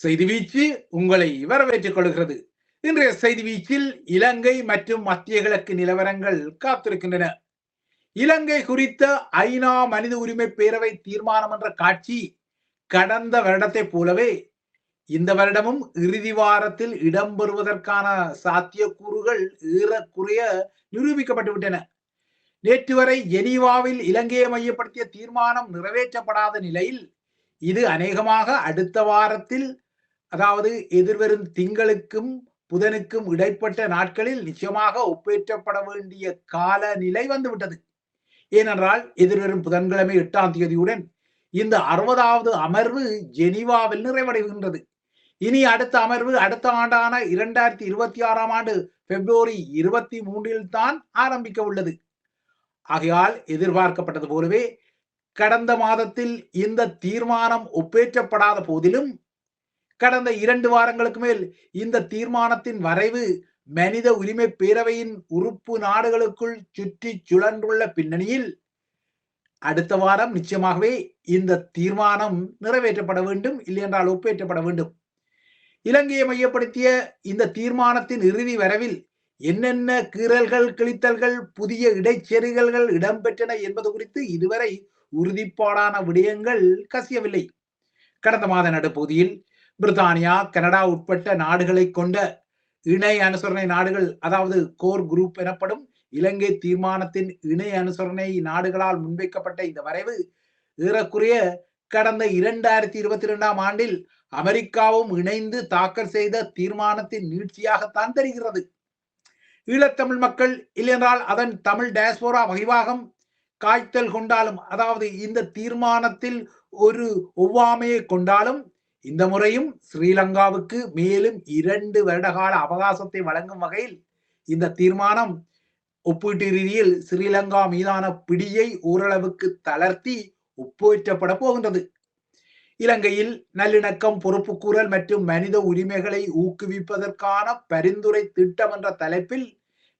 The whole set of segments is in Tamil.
செய்தி வீச்சு உங்களை வரவேற்றுக் கொள்கிறது. இன்றைய செய்தி வீச்சில் இலங்கை மற்றும் மத்திய கிழக்கு நிலவரங்கள் காத்திருக்கின்றன. இலங்கை குறித்த ஐநா மனித உரிமை பேரவை தீர்மானம் என்ற காட்சி கடந்த வருடத்தை போலவே இந்த வருடமும் இறுதி வாரத்தில் இடம்பெறுவதற்கான சாத்தியக்கூறுகள் ஏறக்குறைய நிரூபிக்கப்பட்டுவிட்டன நேற்று வரை ஜெனீவாவில் இலங்கையை மையப்படுத்திய தீர்மானம் நிறைவேற்றப்படாத நிலையில் இது அநேகமாக அடுத்த வாரத்தில் அதாவது எதிர்வரும் திங்களுக்கும் புதனுக்கும் இடைப்பட்ட நாட்களில் நிச்சயமாக ஒப்பேற்றப்பட வேண்டிய கால நிலை வந்துவிட்டது. ஏனென்றால் எதிர்வரும் புதன்கிழமை எட்டாம் தேதியுடன் இந்த அறுபதாவது அமர்வு ஜெனீவாவில் நிறைவடைகின்றது. இனி அடுத்த அமர்வு அடுத்த ஆண்டான இரண்டாயிரத்தி இருபத்தி ஆறாம் ஆண்டு பிப்ரவரி இருபத்தி மூன்றில் தான் ஆரம்பிக்க உள்ளது. ஆகையால் எதிர்பார்க்கப்பட்டது போலவே கடந்த மாதத்தில் இந்த தீர்மானம் ஒப்பேற்றப்படாத போதிலும் கடந்த இரண்டு வாரங்களுக்கு மேல் இந்த தீர்மானத்தின் வரைவு மனித உரிமை பேரவையின் உறுப்பு நாடுகளுக்குள் சுற்றி சுழன்றுள்ள பின்னணியில் அடுத்த வாரம் நிச்சயமாகவே இந்த தீர்மானம் நிறைவேற்றப்பட வேண்டும் இல்லையென்றால் ஒப்பேற்றப்பட வேண்டும். இலங்கையை மையப்படுத்திய இந்த தீர்மானத்தின் இறுதி வரவில் என்னென்ன கீறல்கள் கிழித்தல்கள் புதிய இடைச்செருகல்கள் இடம்பெற்றன என்பது குறித்து இதுவரை உறுதிப்பாடான விடயங்கள் கசியவில்லை. கடந்த மாத நடுப்பகுதியில் பிரித்தானியா கனடா உட்பட்ட நாடுகளை கொண்ட இணை அனுசரணை நாடுகள் அதாவது கோர் குரூப் எனப்படும் இலங்கை தீர்மானத்தின் இணை அனுசரணை நாடுகளால் முன்வைக்கப்பட்ட இந்த வரைவு ஏறக்குறைய கடந்த இரண்டாயிரத்தி இருபத்தி இரண்டாம் ஆண்டில் அமெரிக்காவும் இணைந்து தாக்கல் செய்த தீர்மானத்தின் நீட்சியாகத்தான் தெரிகிறது. ஈழத்தமிழ் மக்கள் இல்லையென்றால் அதன் தமிழ் டேஸ்போரா வகிவாகம் காய்த்தல் கொண்டாலும் அதாவது இந்த தீர்மானத்தில் ஒரு ஒவ்வாமையை கொண்டாலும் இந்த முறையும் ஸ்ரீலங்காவுக்கு மேலும் இரண்டு வருடகால அவகாசத்தை வழங்கும் வகையில் இந்த தீர்மானம் ஒப்பீட்டு ரீதியில் ஸ்ரீலங்கா மீதான பிடியை ஓரளவுக்கு தளர்த்தி ஒப்பேற்றப்பட போகின்றது. இலங்கையில் நல்லிணக்கம் பொறுப்புக்கூறல் மற்றும் மனித உரிமைகளை ஊக்குவிப்பதற்கான பரிந்துரை திட்டம் என்ற தலைப்பில்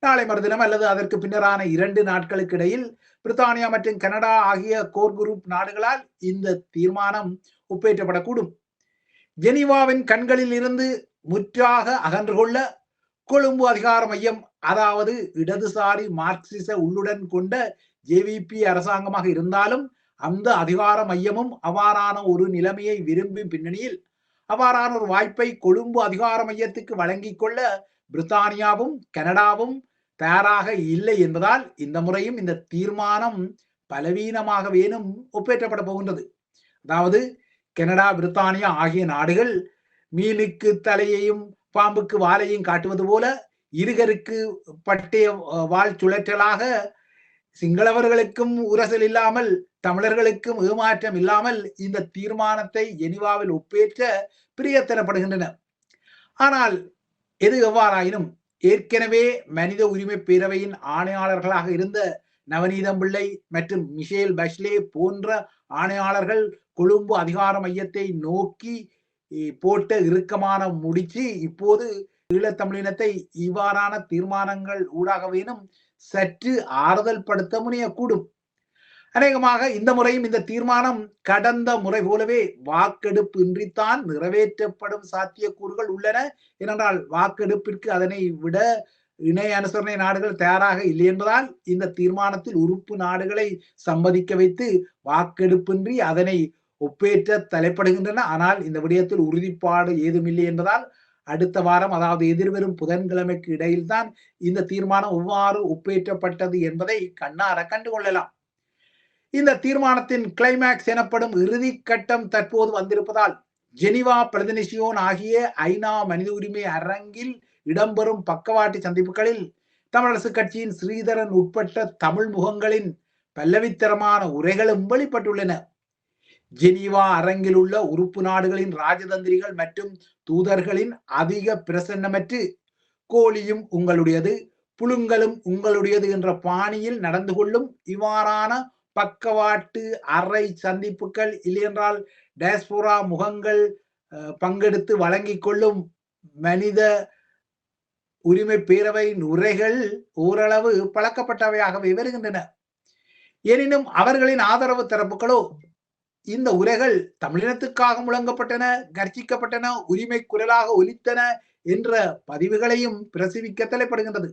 நாளை மறுதினம் அல்லது அதற்கு பின்னரான இரண்டு நாட்களுக்கு இடையில் பிரித்தானியா மற்றும் கனடா ஆகிய கோர் குரூப் நாடுகளால் இந்த தீர்மானம் ஒப்பேற்றப்படக்கூடும் ஜெனீவாவின் கண்களில் இருந்து முற்றாக அகன்று கொள்ள கொழும்பு அதிகார மையம் அதாவது இடதுசாரி மார்க்சிச உள்ளுடன் கொண்ட ஜேவிபி அரசாங்கமாக இருந்தாலும் அந்த அதிகார மையமும் அவ்வாறான ஒரு நிலைமையை விரும்பும் பின்னணியில் அவ்வாறான ஒரு வாய்ப்பை கொழும்பு அதிகார மையத்துக்கு வழங்கிக் கொள்ள பிரித்தானியாவும் கனடாவும் தயாராக இல்லை என்பதால் இந்த முறையும் இந்த தீர்மானம் பலவீனமாக வேணும் ஒப்பேற்றப்பட போகின்றது. அதாவது கனடா பிரித்தானியா ஆகிய நாடுகள் மீனுக்கு தலையையும் பாம்புக்கு வாலையும் காட்டுவது போல இருகருக்கு பட்டிய வாழ் சுழற்றலாக சிங்களவர்களுக்கும் உரசல் இல்லாமல் தமிழர்களுக்கும் ஏமாற்றம் இல்லாமல் இந்த தீர்மானத்தை ஜெனிவாவில் ஒப்பேற்ற பிரியத்தரப்படுகின்றன ஆனால் எது எவ்வாறாயினும் ஏற்கனவே மனித உரிமை பேரவையின் ஆணையாளர்களாக இருந்த நவநீதம் பிள்ளை மற்றும் மிஷேல் பஷ்லே போன்ற ஆணையாளர்கள் கொழும்பு அதிகார மையத்தை நோக்கி போட்ட இறுக்கமான முடிச்சு இப்போது ஈழத்தமிழினத்தை இவ்வாறான தீர்மானங்கள் ஊடாகவேனும் சற்று ஆறுதல் படுத்த முனையக்கூடும். அநேகமாக இந்த முறையும் இந்த தீர்மானம் கடந்த முறை போலவே வாக்கெடுப்பு இன்றித்தான் நிறைவேற்றப்படும் சாத்தியக்கூறுகள் உள்ளன. ஏனென்றால் வாக்கெடுப்பிற்கு அதனை விட இணை அனுசரணை நாடுகள் தயாராக இல்லை என்பதால் இந்த தீர்மானத்தில் உறுப்பு நாடுகளை சம்மதிக்க வைத்து வாக்கெடுப்பின்றி அதனை ஒப்பேற்ற தலைப்படுகின்றன. ஆனால் இந்த விடயத்தில் உறுதிப்பாடு ஏதுமில்லை என்பதால் அடுத்த வாரம் அதாவது எதிர்வரும் புதன்கிழமைக்கு இடையில்தான் இந்த தீர்மானம் எவ்வாறு ஒப்பேற்றப்பட்டது என்பதை கண்ணார கண்டுகொள்ளலாம். இந்த தீர்மானத்தின் கிளைமேக்ஸ் எனப்படும் இறுதி கட்டம் தற்போது வந்திருப்பதால் ஜெனிவா பிரதிநிதியோன் ஆகிய ஐநா மனித உரிமை அரங்கில் இடம்பெறும் பக்கவாட்டு சந்திப்புகளில் தமிழரசு கட்சியின் ஸ்ரீதரன் உட்பட்ட தமிழ் முகங்களின் பல்லவித்தரமான உரைகளும் வெளிப்பட்டுள்ளன. ஜெனீவா அரங்கில் உள்ள உறுப்பு நாடுகளின் ராஜதந்திரிகள் மற்றும் தூதர்களின் அதிக பிரசன்னமற்று கோழியும் உங்களுடையது புழுங்கலும் உங்களுடையது என்ற பாணியில் நடந்து கொள்ளும் இவ்வாறான பக்கவாட்டு அறை சந்திப்புகள் இல்லையென்றால் டேஸ்போரா முகங்கள் பங்கெடுத்து வழங்கிக் கொள்ளும் மனித உரிமை பேரவையின் உரைகள் ஓரளவு பழக்கப்பட்டவையாகவே வருகின்றன. எனினும் அவர்களின் ஆதரவு தரப்புகளோ இந்த உரைகள் தமிழினத்துக்காக முழங்கப்பட்டன கர்ச்சிக்கப்பட்டன உரிமை குரலாக ஒலித்தன என்ற பதிவுகளையும் பிரசவிக்க தலைப்படுகின்றது.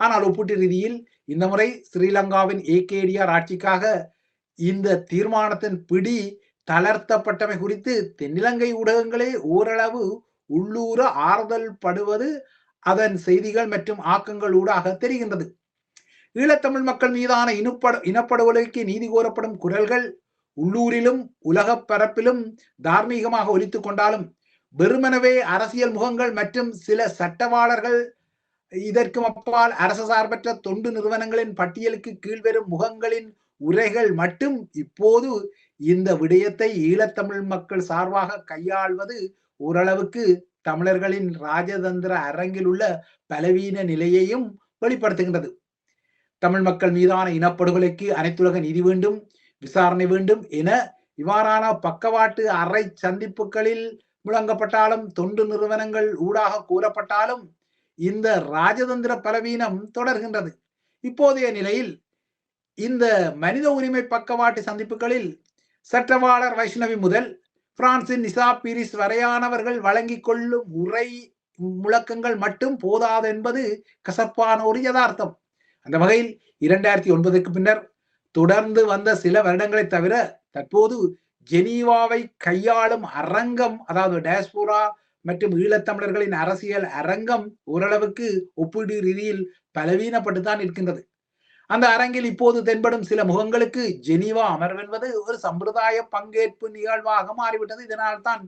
ஆனால் ஒப்பீட்டு ரீதியில் இந்த முறை ஸ்ரீலங்காவின் ஏகேடிஆர் ஆட்சிக்காக இந்த தீர்மானத்தின் பிடி தளர்த்தப்பட்டமை குறித்து தென்னிலங்கை ஊடகங்களே ஓரளவு உள்ளூர ஆறுதல் படுவது அதன் செய்திகள் மற்றும் ஆக்கங்கள் ஊடாக தெரிகின்றது. ஈழத்தமிழ் மக்கள் மீதான இனப்படு இனப்படுகொலைக்கு நீதி கோரப்படும் குரல்கள் உள்ளூரிலும் உலக பரப்பிலும் தார்மீகமாக ஒலித்துக் கொண்டாலும் வெறுமனவே அரசியல் முகங்கள் மற்றும் சில சட்டவாளர்கள் இதற்கு அப்பால் அரசு சார்பற்ற தொண்டு நிறுவனங்களின் பட்டியலுக்கு கீழ்வரும் முகங்களின் உரைகள் மட்டும் இப்போது இந்த விடயத்தை ஈழத்தமிழ் மக்கள் சார்பாக கையாள்வது ஓரளவுக்கு தமிழர்களின் ராஜதந்திர அரங்கில் உள்ள பலவீன நிலையையும் வெளிப்படுத்துகின்றது. தமிழ் மக்கள் மீதான இனப்படுகொலைக்கு அனைத்துலக நிதி வேண்டும். விசாரணை வேண்டும் என இவ்வாறான பக்கவாட்டு அறை சந்திப்புகளில் முழங்கப்பட்டாலும் தொண்டு நிறுவனங்கள் ஊடாக கூறப்பட்டாலும் இந்த ராஜதந்திர பலவீனம் தொடர்கின்றது. இப்போதைய நிலையில் இந்த மனித உரிமை பக்கவாட்டு சந்திப்புகளில் சட்டவாளர் வைஷ்ணவி முதல் பிரான்சின் நிசா பீரிஸ் வரையானவர்கள் வழங்கிக் கொள்ளும் உரை முழக்கங்கள் மட்டும் போதாது என்பது கசப்பான ஒரு யதார்த்தம். அந்த வகையில் இரண்டாயிரத்தி ஒன்பதுக்கு பின்னர் தொடர்ந்து வந்த சில வருடங்களை தவிர தற்போது ஜெனீவாவை கையாளும் அரங்கம் அதாவது டேஸ்போரா மற்றும் ஈழத்தமிழர்களின் அரசியல் அரங்கம் ஓரளவுக்கு ஒப்பீடு ரீதியில் பலவீனப்பட்டு தான் இருக்கின்றது அந்த அரங்கில் இப்போது தென்படும் சில முகங்களுக்கு ஜெனீவா அமர்வென்பது ஒரு சம்பிரதாய பங்கேற்பு நிகழ்வாக மாறிவிட்டது. இதனால் தான்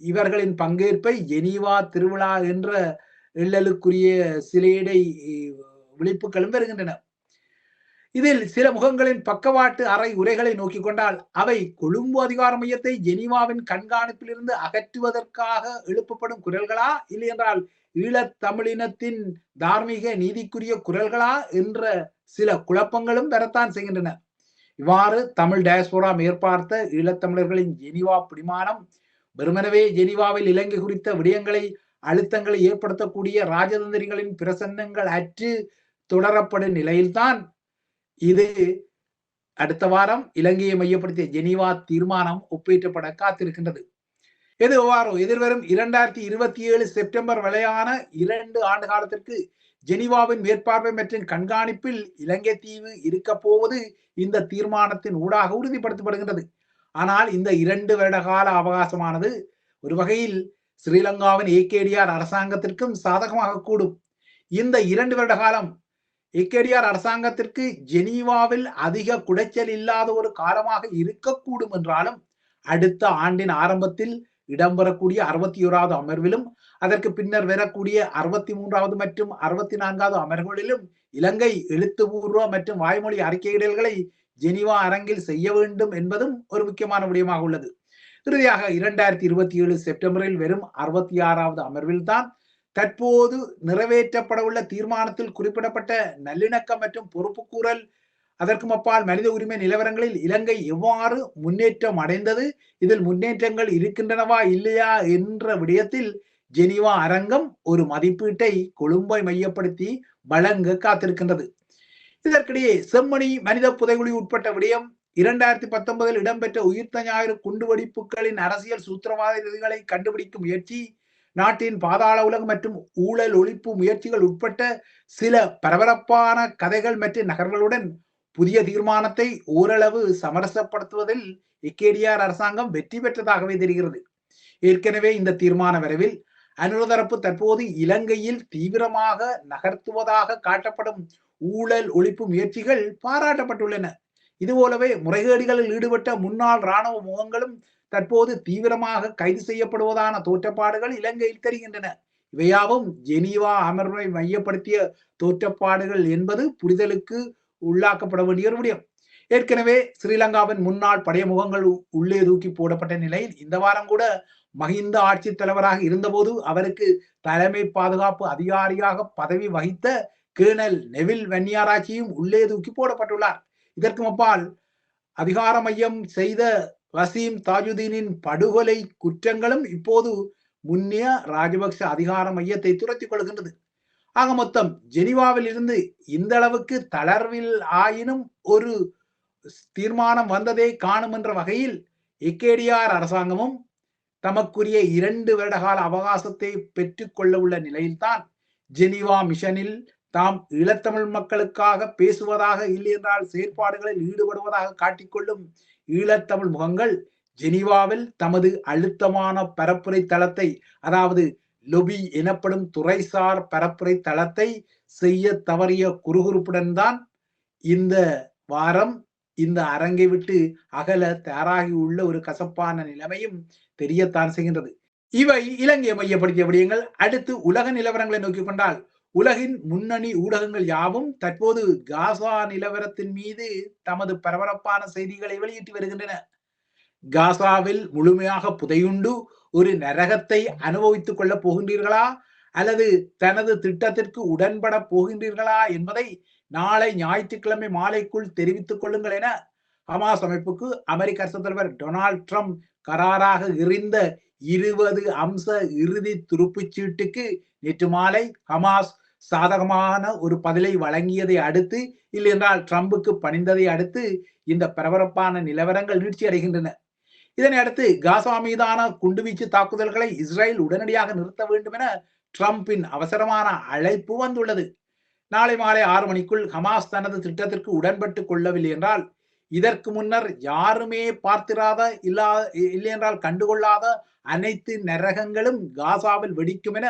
இவர்களின் பங்கேற்பை ஜெனீவா திருவிழா என்ற எள்ளலுக்குரிய சிலையடை விழிப்புகளும் வருகின்றன இதில் சில முகங்களின் பக்கவாட்டு அறை உரைகளை நோக்கிக் கொண்டால் அவை கொழும்பு அதிகார மையத்தை ஜெனீவாவின் கண்காணிப்பிலிருந்து அகற்றுவதற்காக எழுப்பப்படும் குரல்களா? இல்லை என்றால் தார்மீக நீதிக்குரிய குரல்களா? என்ற சில குழப்பங்களும் பெறத்தான் செய்கின்றன. இவ்வாறு தமிழ் டயஸ்போரா மேற்பார்த்த ஈழத்தமிழர்களின் ஜெனிவா பிடிமானம் வெறுமனவே ஜெனிவாவில் இலங்கை குறித்த விடயங்களை அழுத்தங்களை ஏற்படுத்தக்கூடிய ராஜதந்திரிகளின் பிரசன்னங்கள் அற்று தொடரப்படும் நிலையில்தான் இது அடுத்த வாரம் இலங்கையை மையப்படுத்திய ஜெனீவா தீர்மானம் ஒப்பேற்றப்பட காத்திருக்கின்றது. எது எவ்வாறோ? எதிர்வரும் இரண்டாயிரத்தி இருபத்தி ஏழு செப்டம்பர் வரையான இரண்டு ஆண்டு காலத்திற்கு ஜெனீவாவின் மேற்பார்வை மற்றும் கண்காணிப்பில் இலங்கை தீவு இருக்க போவது இந்த தீர்மானத்தின் ஊடாக உறுதிப்படுத்தப்படுகின்றது. ஆனால் இந்த இரண்டு வருட கால அவகாசமானது ஒரு வகையில் ஸ்ரீலங்காவின் ஏகேடிஆர் அரசாங்கத்திற்கும் சாதகமாக கூடும். இந்த இரண்டு வருட காலம் ஏகேடிஆர் அரசாங்கத்திற்கு ஜெனீவாவில் அதிக குடைச்சல் இல்லாத ஒரு காலமாக இருக்கக்கூடும் என்றாலும் அடுத்த ஆண்டின் ஆரம்பத்தில் இடம்பெறக்கூடிய அறுபத்தி ஓராவது அமர்விலும் அதற்கு பின்னர் வரக்கூடிய அறுபத்தி மூன்றாவது மற்றும் அறுபத்தி நான்காவது அமர்வுகளிலும் இலங்கை எழுத்துப்பூர்வ மற்றும் வாய்மொழி அறிக்கையிடல்களை ஜெனிவா அரங்கில் செய்ய வேண்டும் என்பதும் ஒரு முக்கியமான விடயமாக உள்ளது. இறுதியாக இரண்டாயிரத்தி இருபத்தி ஏழு செப்டம்பரில் வெறும் அறுபத்தி ஆறாவது அமர்வில் தான் தற்போது நிறைவேற்றப்பட உள்ள தீர்மானத்தில் குறிப்பிடப்பட்ட நல்லிணக்கம் மற்றும் பொறுப்புக்கூறல் அதற்கும் அப்பால் மனித உரிமை நிலவரங்களில் இலங்கை எவ்வாறு முன்னேற்றம் அடைந்தது? இதில் முன்னேற்றங்கள் இருக்கின்றனவா இல்லையா என்ற விடயத்தில் ஜெனிவா அரங்கம் ஒரு மதிப்பீட்டை கொழும்பை மையப்படுத்தி வழங்க காத்திருக்கின்றது. இதற்கிடையே செம்மணி மனித புதைகுழி உட்பட்ட விடயம் இரண்டாயிரத்தி பத்தொன்பதில் இடம்பெற்ற உயிர்த்த ஞாயிறு குண்டுவெடிப்புகளின் அரசியல் சூத்திரவாதிகளை கண்டுபிடிக்கும் முயற்சி நாட்டின் பாதாள உலகம் மற்றும் ஊழல் ஒழிப்பு முயற்சிகள் உட்பட்ட சில பரபரப்பான கதைகள் மற்றும் நகர்களுடன் புதிய தீர்மானத்தை ஓரளவு சமரசப்படுத்துவதில் இக்கேடிஆர் அரசாங்கம் வெற்றி பெற்றதாகவே தெரிகிறது. ஏற்கனவே இந்த தீர்மான வரைவில் அனுரதரப்பு தற்போது இலங்கையில் தீவிரமாக நகர்த்துவதாக காட்டப்படும் ஊழல் ஒழிப்பு முயற்சிகள் பாராட்டப்பட்டுள்ளன. இதுபோலவே முறைகேடுகளில் ஈடுபட்ட முன்னாள் இராணுவ முகங்களும் தற்போது தீவிரமாக கைது செய்யப்படுவதான தோற்றப்பாடுகள் இலங்கையில் தெரிகின்றன. இவையாவும் ஜெனீவா அமர்வை மையப்படுத்திய தோற்றப்பாடுகள் என்பது புரிதலுக்கு உள்ளாக்கப்பட வேண்டிய ஒரு விடயம். ஏற்கனவே ஸ்ரீலங்காவின் முன்னாள் படைய முகங்கள் உள்ளே தூக்கி போடப்பட்ட நிலையில் இந்த வாரம் கூட மஹிந்த ஆட்சி தலைவராக இருந்தபோது அவருக்கு தலைமை பாதுகாப்பு அதிகாரியாக பதவி வகித்த கேர்னல் நெவில் வன்னியாராச்சியும் உள்ளே தூக்கி போடப்பட்டுள்ளார். இதற்கு அப்பால் அதிகார மையம் செய்த வசீம் தாஜுதீனின் படுகொலை குற்றங்களும் இப்போது முன்னே ராஜபக்ச அதிகார மையத்தை துரத்திக் கொள்கின்றது. ஆக மொத்தம் ஜெனிவாவில் இருந்து இந்த அளவுக்கு தளர்வில் ஆயினும் ஒரு தீர்மானம் வந்ததை காணும் என்ற வகையில் எக்கேடிஆர் அரசாங்கமும் தமக்குரிய இரண்டு வருடகால அவகாசத்தை பெற்றுக்கொள்ள உள்ள நிலையில்தான் ஜெனீவா மிஷனில் தாம் ஈழத்தமிழ் மக்களுக்காக பேசுவதாக இல்லையென்றால் செயற்பாடுகளில் ஈடுபடுவதாக காட்டிக்கொள்ளும் ஈழத்தமிழ் முகங்கள் ஜெனீவாவில் தமது அழுத்தமான பரப்புரை தளத்தை அதாவது லொபி எனப்படும் துறைசார் பரப்புரை தளத்தை செய்ய தவறிய குறுகுறுப்புடன் தான் இந்த வாரம் இந்த அரங்கை விட்டு அகல தயாராகி உள்ள ஒரு கசப்பான நிலைமையும் தெரியத்தான் செய்கின்றது. இவை இலங்கையை மையப்படுத்திய விடயங்கள். அடுத்து உலக நிலவரங்களை நோக்கிக் கொண்டால் உலகின் முன்னணி ஊடகங்கள் யாவும் தற்போது காசா நிலவரத்தின் மீது தமது பரபரப்பான செய்திகளை வெளியிட்டு வருகின்றன. காசாவில் முழுமையாக புதையுண்டு ஒரு நரகத்தை அனுபவித்துக் கொள்ளப் போகின்றீர்களா? அல்லது தனது திட்டத்திற்கு உடன்பட போகின்றீர்களா என்பதை நாளை ஞாயிற்றுக்கிழமை மாலைக்குள் தெரிவித்துக் கொள்ளுங்கள் என ஹமாஸ் அமைப்புக்கு அமெரிக்க அரசு தலைவர் டொனால்ட் ட்ரம்ப் கராராக எறிந்த இருபது அம்ச இறுதி துருப்புச்சீட்டுக்கு நேற்று மாலை ஹமாஸ் சாதகமான ஒரு பதிலை வழங்கியதை அடுத்து இல்லையென்றால் ட்ரம்புக்கு பணிந்ததை அடுத்து இந்த பரபரப்பான நிலவரங்கள் வீழ்ச்சி அடைகின்றன. இதனை அடுத்து காசா மீதான குண்டுவீச்சு தாக்குதல்களை இஸ்ரேல் உடனடியாக நிறுத்த வேண்டும் என ட்ரம்பின் அவசரமான அழைப்பு வந்துள்ளது. நாளை மாலை ஆறு மணிக்குள் ஹமாஸ் தனது திட்டத்திற்கு உடன்பட்டு கொள்ளவில்லை என்றால் இதற்கு முன்னர் யாருமே பார்த்திராத இல்லா இல்லை என்றால் கண்டுகொள்ளாத அனைத்து நரகங்களும் காசாவில் வெடிக்கும் என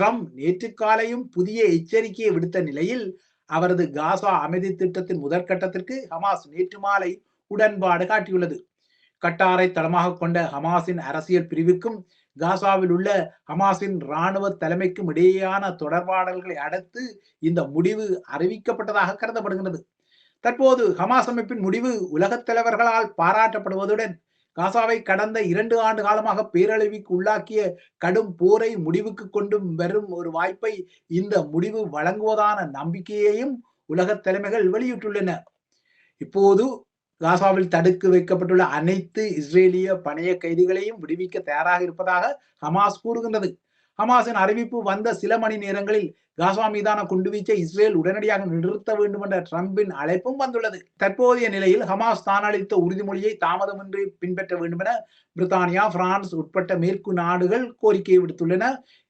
ட்ரம்ப் நேற்று காலையும் புதிய எச்சரிக்கையை விடுத்த நிலையில் அவரது காசா அமைதி திட்டத்தின் முதற்கட்டத்திற்கு ஹமாஸ் நேற்று மாலை உடன்பாடு காட்டியுள்ளது. கட்டாரை தளமாக கொண்ட ஹமாஸின் அரசியல் பிரிவுக்கும் காசாவில் உள்ள ஹமாஸின் இராணுவ தலைமைக்கும் இடையேயான தொடர்பாடல்களை அடுத்து இந்த முடிவு அறிவிக்கப்பட்டதாக கருதப்படுகிறது. தற்போது ஹமாஸ் அமைப்பின் முடிவு உலகத் தலைவர்களால் பாராட்டப்படுவதுடன் காசாவை கடந்த இரண்டு ஆண்டு காலமாக பேரழிவுக்கு உள்ளாக்கிய கடும் போரை முடிவுக்கு கொண்டு வரும் ஒரு வாய்ப்பை இந்த முடிவு வழங்குவதான நம்பிக்கையையும் உலக தலைமைகள் வெளியிட்டுள்ளன. இப்போது காசாவில் தடுத்து வைக்கப்பட்டுள்ள அனைத்து இஸ்ரேலிய பணைய கைதிகளையும் விடுவிக்க தயாராக இருப்பதாக ஹமாஸ் கூறுகின்றது. ஹமாஸின் அறிவிப்பு வந்த சில மணி நேரங்களில் காசா மீதான குண்டுவீச்சை இஸ்ரேல் உடனடியாக நிறுத்த வேண்டும் என்ற ட்ரம்பின் அழைப்பும் வந்துள்ளது. தற்போதைய நிலையில் ஹமாஸ் தான் அளித்த உறுதிமொழியை தாமதமின்றி பின்பற்ற வேண்டும் என பிரித்தானியா பிரான்ஸ் உட்பட்ட மேற்கு நாடுகள் கோரிக்கை விடுத்துள்ளன.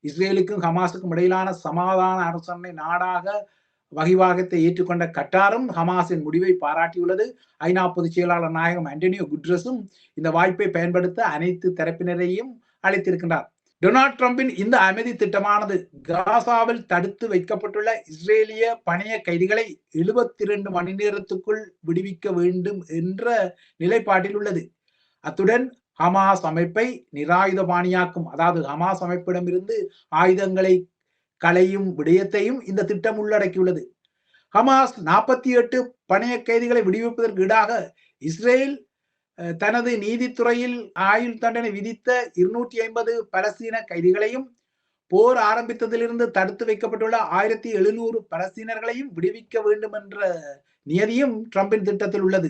இஸ்ரேலுக்கும் ஹமாஸுக்கும் இடையிலான சமாதான அரசனை நாடாக வகிவாகத்தை ஏற்றுக்கொண்ட கட்டாரும் ஹமாஸின் முடிவை பாராட்டியுள்ளது. ஐநா பொதுச் செயலாளர் நாயகம் அண்டனியோ குட்ரஸும் இந்த வாய்ப்பை பயன்படுத்த அனைத்து தரப்பினரையும் அழைத்திருக்கின்றார். டொனால்ட் ட்ரம்பின் இந்த அமைதி திட்டமானது காசாவில் தடுத்து வைக்கப்பட்டுள்ள இஸ்ரேலிய பணைய கைதிகளை எழுபத்தி இரண்டு மணி நேரத்துக்குள் விடுவிக்க வேண்டும் என்ற நிலைப்பாட்டில் உள்ளது. அத்துடன் ஹமாஸ் அமைப்பை நிராயுதபாணியாக்கும் அதாவது ஹமாஸ் அமைப்பிடமிருந்து ஆயுதங்களை களையும் விடயத்தையும் இந்த திட்டம் உள்ளடக்கியுள்ளது. ஹமாஸ் நாற்பத்தி எட்டு பணைய கைதிகளை விடுவிப்பதற்கு ஈடாக இஸ்ரேல் தனது நீதித்துறையில் ஆயுள் தண்டனை விதித்த இருநூற்றி ஐம்பது பலஸ்தீன கைதிகளையும் போர் ஆரம்பித்ததிலிருந்து தடுத்து வைக்கப்பட்டுள்ள ஆயிரத்தி எழுநூறு பலஸ்தீனர்களையும் விடுவிக்க வேண்டும் என்ற நியதியும் ட்ரம்பின் திட்டத்தில் உள்ளது.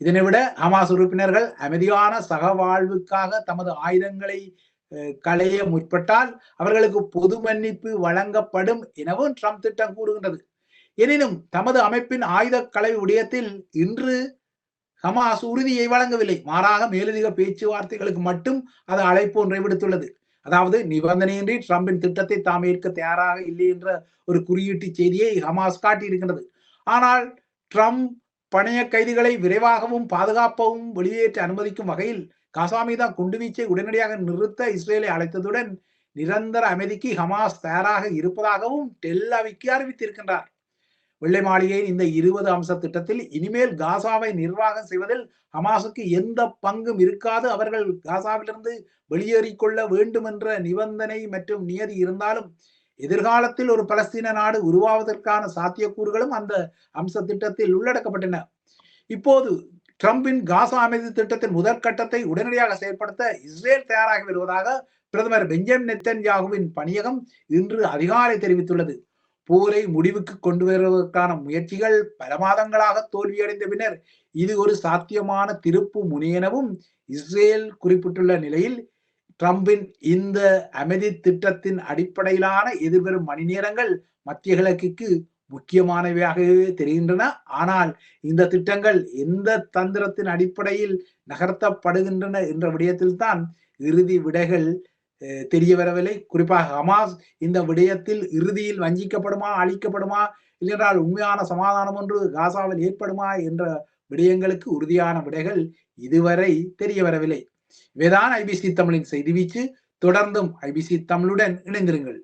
இதனை விட ஹமாஸ் உறுப்பினர்கள் அமைதியான சகவாழ்வுக்காக தமது ஆயுதங்களை களைய முற்பட்டால் அவர்களுக்கு பொது மன்னிப்பு வழங்கப்படும் எனவும் ட்ரம்ப் திட்டம் கூறுகின்றது. எனினும் தமது அமைப்பின் ஆயுத கலை விடயத்தில் இன்று ஹமாஸ் உறுதியை வழங்கவில்லை. மாறாக மேலதிக பேச்சுவார்த்தைகளுக்கு மட்டும் அது அழைப்பு ஒன்றை விடுத்துள்ளது. அதாவது நிபந்தனையின்றி ட்ரம்பின் திட்டத்தை தாம் ஏற்க தயாராக இல்லை என்ற ஒரு குறியீட்டு செய்தியை ஹமாஸ் காட்டியிருக்கின்றது. ஆனால் ட்ரம்ப் பணைய கைதிகளை விரைவாகவும் பாதுகாப்பாகவும் வெளியேற்ற அனுமதிக்கும் வகையில் காசா மீதா குண்டுவீச்சை உடனடியாக நிறுத்த இஸ்ரேலை அழைத்ததுடன் நிரந்தர அமைதிக்கு ஹமாஸ் தயாராக இருப்பதாகவும் டெல்லாவிக்கு அறிவித்திருக்கின்றார். வெள்ளை மாளிகையின் இந்த இருபது அம்ச திட்டத்தில் இனிமேல் காசாவை நிர்வாகம் செய்வதில் ஹமாஸுக்கு எந்த பங்கும் இருக்காது. அவர்கள் காசாவிலிருந்து வெளியேறிக்கொள்ள வேண்டும் என்ற நிபந்தனை மற்றும் நியதி இருந்தாலும் எதிர்காலத்தில் ஒரு பலஸ்தீன நாடு உருவாவதற்கான சாத்தியக்கூறுகளும் அந்த அம்ச திட்டத்தில் உள்ளடக்கப்பட்டன. இப்போது ட்ரம்பின் காசா அமைதி திட்டத்தின் முதற்கட்டத்தை உடனடியாக செயல்படுத்த இஸ்ரேல் தயாராகி வருவதாக பிரதமர் பெஞ்சமின் நெத்தன்யாகுவின் பணியகம் இன்று அதிகாலை தெரிவித்துள்ளது. போரை முடிவுக்கு கொண்டு வருவதற்கான முயற்சிகள் பல மாதங்களாக தோல்வியடைந்த பின்னர் இது ஒரு சாத்தியமான திருப்பு முனையெனவும் இஸ்ரேல் குறிப்பிட்டுள்ள நிலையில் ட்ரம்பின் இந்த அமைதி திட்டத்தின் அடிப்படையிலான எதிர்வரும் மணி நேரங்கள் மத்திய கிழக்குக்கு முக்கியமானவையாகவே தெரிகின்றன. ஆனால் இந்த திட்டங்கள் எந்த தந்திரத்தின் அடிப்படையில் நகர்த்தப்படுகின்றன என்ற விடயத்தில் தான் இறுதி விடைகள் தெரிய வரவில்லை குறிப்பாக ஹமாஸ் இந்த விடயத்தில் இறுதியில் வஞ்சிக்கப்படுமா அழிக்கப்படுமா இல்லையென்றால் உண்மையான சமாதானம் ஒன்று காசாவில் ஏற்படுமா என்ற விடயங்களுக்கு உறுதியான விடைகள் இதுவரை தெரிய வரவில்லை இவைதான் ஐபிசி தமிழின் செய்தி வீச்சு. தொடர்ந்தும் ஐபிசி தமிழுடன் இணைந்திருங்கள்.